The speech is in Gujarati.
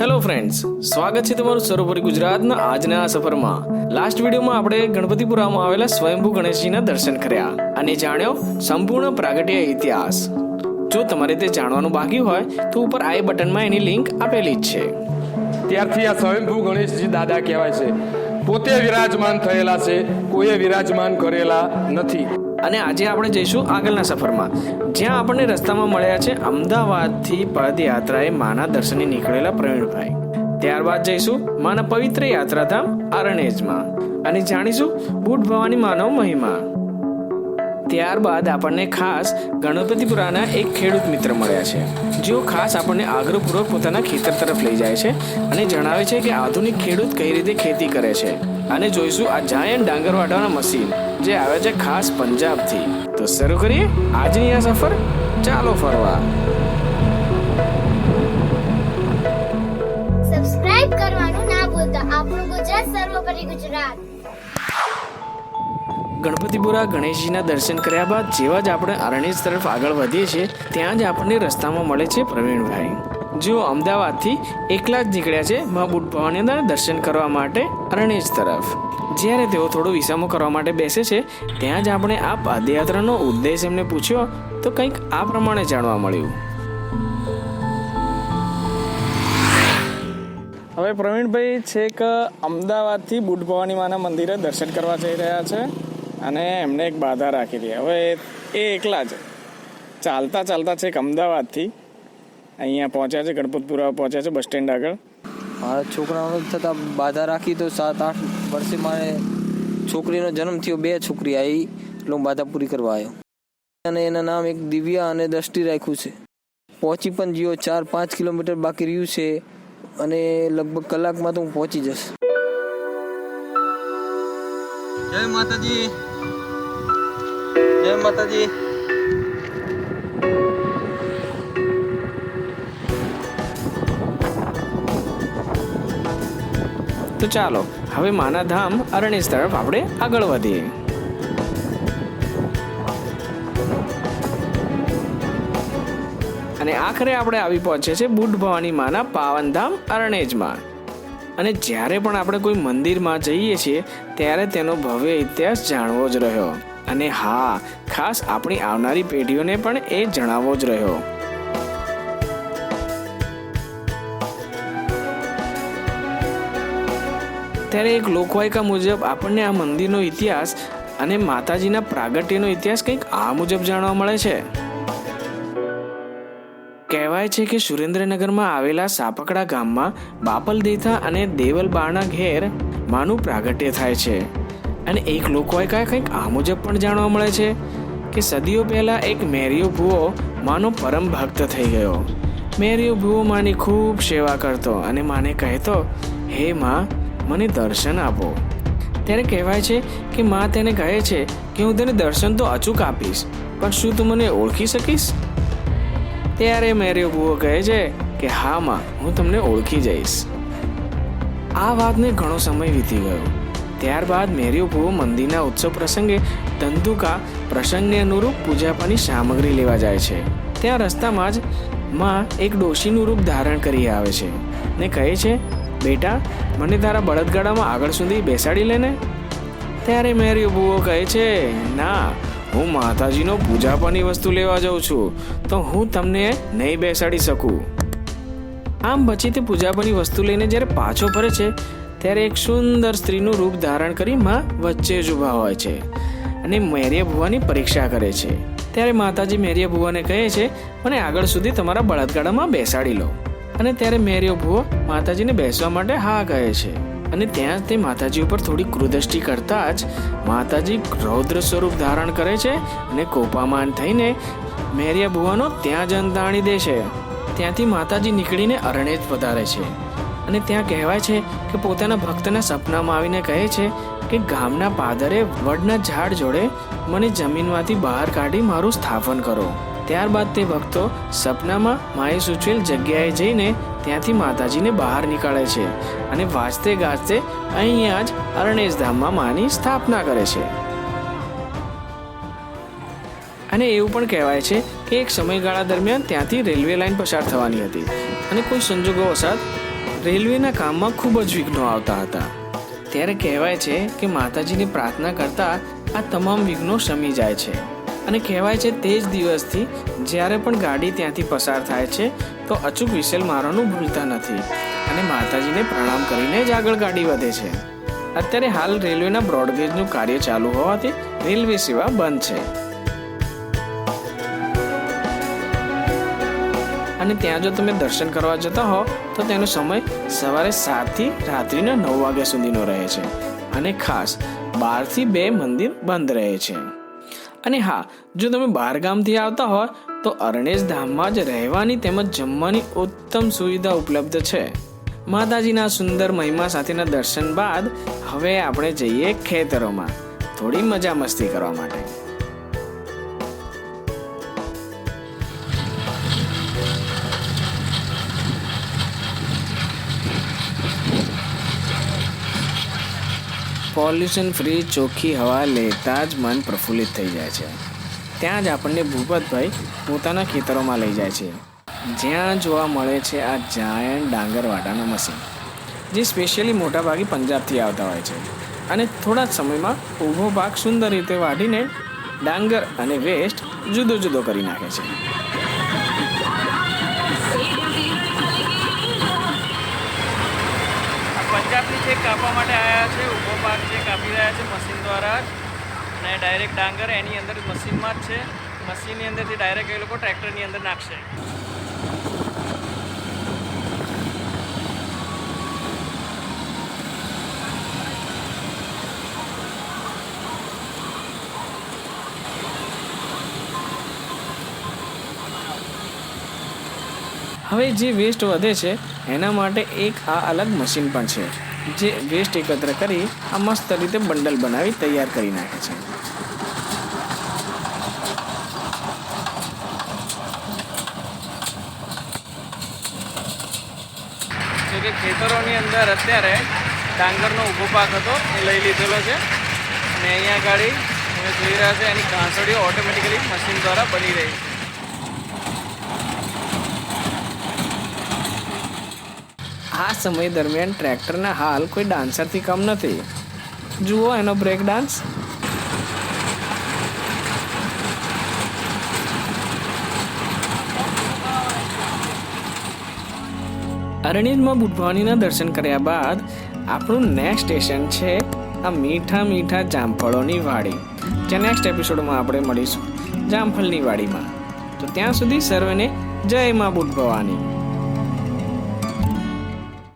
હેલો ફ્રેન્ડ્સ સ્વાગત છે તમારું સરોવરી ગુજરાતના આજના આ સફરમાં. લાસ્ટ વિડીયોમાં આપણે ગણપતિપુરામાં આવેલા સ્વયંભૂ ગણેશજીના દર્શન કર્યા અને જાણ્યો સંપૂર્ણ પ્રાગટ્ય ઇતિહાસ. જો તમારે તે જાણવાનું બાકી હોય, તો ઉપર આઈ બટનમાં એની લિંક આપેલી જ છે. ત્યારથી આ સ્વયંભૂ ગણેશજી દાદા કહેવાય છે. પોતે વિરાજમાન થયેલા છે, કોઈએ વિરાજમાન કરેલા નથી. અને આજે આપણે જઈશું આગળના સફરમાં. જ્યાં આપણને રસ્તામાં મળ્યા છે અમદાવાદથી પદયાત્રાએ માના દર્શને નીકળેલા પ્રવીણભાઈ. ત્યારબાદ જઈશું માના પવિત્ર યાત્રાધામ આરણેજમાં અને જાણીશું બુટ ભવાની માનવ મહિમા. ત્યારબાદ આપણને ખાસ ગણપતિપુરાના એક ખેડૂત મિત્ર મળ્યા છે. જેઓ ખાસ આપણને આગ્રહપૂર્વક પોતાના ખેતર તરફ લઈ જાય છે અને જણાવે છે કે આધુનિક ખેડૂત કઈ રીતે ખેતી કરે છે. અને જોઈશું આ જાયન્ટ ડાંગર વાટવાના મશીન જે આવે છે ખાસ પંજાબથી. તો શરૂ કરીએ આજની આ સફર. ચાલો ફરવા. સબસ્ક્રાઇબ કરવાનું ના ભૂલતા. આપણું ગુજરાત સર્વોપરી ગુજરાત. ગણપતિપુરા ગણેશજીના દર્શન કર્યા બાદ જેવા જ આપણે અરણેજ તરફ આગળ વધીએ છીએ ત્યાં જ આપણને રસ્તામાં મળે છે પ્રવીણભાઈ. જેઓ અમદાવાદથી એકલા જ નીકળ્યા છે મા બુટ અંદર દર્શન કરવા માટે અરણેજ તરફ. જ્યારે તેઓ થોડો વિસામો કરવા માટે બેસે છે, ત્યાં જ આપણે આ પદયાત્રાનો ઉદ્દેશ એમને પૂછ્યો તો કંઈક આ પ્રમાણે જાણવા મળ્યું. હવે પ્રવીણભાઈ છેક અમદાવાદથી બુટ ભવાની માના મંદિરે દર્શન કરવા જઈ રહ્યા છે અને એમને એક બાધા રાખી હતી હવે એ એકલા જ. ચાલતા ચાલતા છેક અમદાવાદથી અહીંયા પહોંચ્યા છે ગણપતપુરા પહોંચ્યા છે બસ સ્ટેન્ડ આગળ. મારા છોકરાઓને થતાં બાધા રાખી તો સાત આઠ વર્ષે મારે છોકરીનો જન્મ થયો બે છોકરી આવી એટલે હું બાધા પૂરી કરવા આવ્યો. અને એના નામ એક દિવ્યા અને દ્રષ્ટિ રાખ્યું છે. પહોંચી પણ ગયો ચાર પાંચ કિલોમીટર બાકી રહ્યું છે અને લગભગ કલાકમાં તો હું પહોંચી જઈશ. જય માતાજી. જય માતાજી. તો ચાલો, હવે માના ધામ અરણ્ય તરફ આપણે આગળ વધીએ. અને આખરે આપણે આવી પહોંચીએ છીએ બુટ ભવાની માના પાવનધામ અરણેજમાં અને જ્યારે પણ આપણે કોઈ મંદિરમાં જઈએ છીએ, ત્યારે તેનો ભવ્ય ઇતિહાસ જાણવો જ રહ્યો. અને હા, ખાસ આપણી આવનારી પેઢીઓને પણ એ જણાવવો જ રહ્યો. ત્યારે એક લોકવાયકા મુજબ આપણને આ મંદિરનો ઇતિહાસ અને માતાજીના પ્રાગટ્યનો ઇતિહાસ કંઈક આ મુજબ જાણવા મળે છે. કહેવાય છે કે સુરેન્દ્રનગરમાં આવેલા સાપકડા ગામમાં બાપલ દેથા અને દેવલબાણા ઘેર માનું પ્રાગટ્ય થાય છે. અને એક લોકવાયકા કંઈક આ મુજબ પણ જાણવા મળે છે કે સદીઓ પહેલાં એક મેરિયો ભૂવો માનો પરમ ભક્ત થઈ ગયો. મેરિયો ભૂવો માની ખૂબ સેવા કરતો અને માને કહેતો, હે માં મને દર્શન આપો. ત્યારે કહેવાય છે કે માં તેને કહે છે કે હું તને દર્શન તો અચૂક આપીશ, પણ શું તું મને ઓળખી શકીશ? ત્યારે મેરી બુઓ કહે છે કે હા માં, હું તમને ઓળખી જઈશ. આ વાતને ઘણો સમય વીતી ગયો. ત્યારબાદ મેરી ભુવો મંદિરના ઉત્સવ પ્રસંગે ધંધુકા પ્રસંગને અનુરૂપ પૂજાપાની સામગ્રી લેવા જાય છે. ત્યાં રસ્તામાં જ માં એક ડોશીનું રૂપ ધારણ કરી આવે છે ને કહે છે બેટા, મને તારા બળદગાડામાં આગળ સુધી બેસાડી લેને. ત્યારે મેરી ભૂવો કહે છે, ના, હું માતાજીનો પૂજાપાની વસ્તુ લેવા જાઉં છું, તો હું તમને નહીં બેસાડી શકું. આમ પછી તે પૂજાપાની વસ્તુ લઈને જ્યારે પાછો ફરે છે, ત્યારે એક સુંદર સ્ત્રીનું રૂપ ધારણ કરી માં વચ્ચે જ ઊભા હોય છે અને મેરિયા ભુવાની પરીક્ષા કરે છે. ત્યારે માતાજી મેરિયા ભુવાને કહે છે, મને આગળ સુધી તમારા બળદગાડામાં બેસાડી લો. અને ત્યારે મેરિયો ભુવો માતાજીને બેસવા માટે હા કહે છે. અને ત્યાં તે માતાજી ઉપર થોડી ક્રુદ્રષ્ટિ કરતા જ માતાજી રૌદ્ર સ્વરૂપ ધારણ કરે છે અને કોપામાન થઈને મેરિયા ભુવાનો ત્યાં જ અંતાણી દે છે. ત્યાંથી માતાજી નીકળીને અરણેજ પધારે છે. અને ત્યાં કહેવાય છે કે પોતાના ભક્તના સપનામાં આવીને કહે છે કે ગામના પાદરે વડના ઝાડ જોડે મને જમીનમાંથી બહાર કાઢી મારું સ્થાપન કરો. ત્યારબાદ તે ભક્તો સપનામાં માએ સૂચવેલ જગ્યાએ જઈને ત્યાંથી માતાજીને બહાર નીકાળે છે અને વાંચતે ગાજતે અહીંયા જ અરણેજ ધામમાં માની સ્થાપના કરે છે. અને એવું પણ કહેવાય છે કે એક સમયગાળા દરમિયાન ત્યાંથી રેલવે લાઇન પસાર થવાની હતી અને કોઈ સંજોગો વસાત રેલવેના કામમાં ખૂબ જ વિઘ્નો આવતા હતા. ત્યારે કહેવાય છે કે માતાજીની પ્રાર્થના કરતા આ તમામ વિઘ્નો શમી જાય છે. અને કહેવાય છે તે જ દિવસથી જ્યારે પણ ગાડી ત્યાંથી પસાર થાય છે, તો અચૂક વિસેલ મારવાનું ભૂલતા નથી અને માતાજીને પ્રણામ કરીને જ આગળ ગાડી વધે છે. અત્યારે હાલ રેલવેના બ્રોડગેજનું કાર્ય ચાલુ હોવાથી રેલવે સેવા બંધ છે. અને ત્યાં જો તમે દર્શન કરવા જતા હો, તો તેનો સમય સવારે સાતથી રાત્રિના નવ વાગ્યા સુધીનો રહે છે અને ખાસ બારથી બે મંદિર બંધ રહે છે. અને હા, જો તમે બહાર ગામથી આવતા હોય, તો અરણેશ ધામમાં જ રહેવાની તેમજ જમવાની ઉત્તમ સુવિધા ઉપલબ્ધ છે. માતાજીના સુંદર મહિમા સાથેના દર્શન બાદ હવે આપણે જઈએ ખેતરોમાં. થોડી મજા મસ્તી કરવા માટે. પોલ્યુશન ફ્રી ચોખ્ખી હવા લેતા જ મન પ્રફુલ્લિત થઈ જાય છે. ત્યાં જ આપણને ભૂપતભાઈ પોતાના ખેતરોમાં લઈ જાય છે. જ્યાં જોવા મળે છે આ જાયન્ટ ડાંગરવાટાના મશીન જે સ્પેશિયલી મોટાભાગે પંજાબથી આવતા હોય છે. અને થોડા જ સમયમાં ઊભો ભાગ સુંદર રીતે વાઢીને ડાંગર અને વેસ્ટ જુદો જુદો કરી નાખે છે. પંજાબની છે કાપવા માટે આવ્યા છે, ઊભો પાક જે કાપી રહ્યા છે મશીન દ્વારા અને ડાયરેક્ટ ડાંગર એની અંદર મશીનમાં જ છે. મશીનની અંદરથી ડાયરેક્ટ એ લોકો ટ્રેક્ટરની અંદર નાખશે. હવે જે વેસ્ટ વધે છે, એના માટે એક આ અલગ મશીન પણ છે, જે વેસ્ટ એકત્ર કરી આ મસ્ત રીતે બંડલ બનાવી તૈયાર કરી નાખે છે. જો ખેતરોની અંદર અત્યારે ડાંગરનો ઊભો પાક હતો, એ લઈ લીધેલો છે. અને અહીંયા આગળ તમે જોઈ રહ્યા છે, એની ઘાસડીઓ ઓટોમેટિકલી મશીન દ્વારા બની રહી છે. આ સમય દરમિયાન ટ્રેક્ટરના હાલ કોઈ ડાન્સરથી કમ નથી. જુઓ એનો બ્રેક ડાન્સ. અરણ્યમાં બુઢવાનીના દર્શન કર્યા બાદ આપણું નેક્સ્ટ સ્ટેશન છે આ મીઠા મીઠા જામફળોની વાડી. જે નેક્સ્ટ એપિસોડમાં આપણે મળીશું, જામફળની વાડીમાં. તો ત્યાં સુધી સર્વેને જય માં બુટ ભવાની.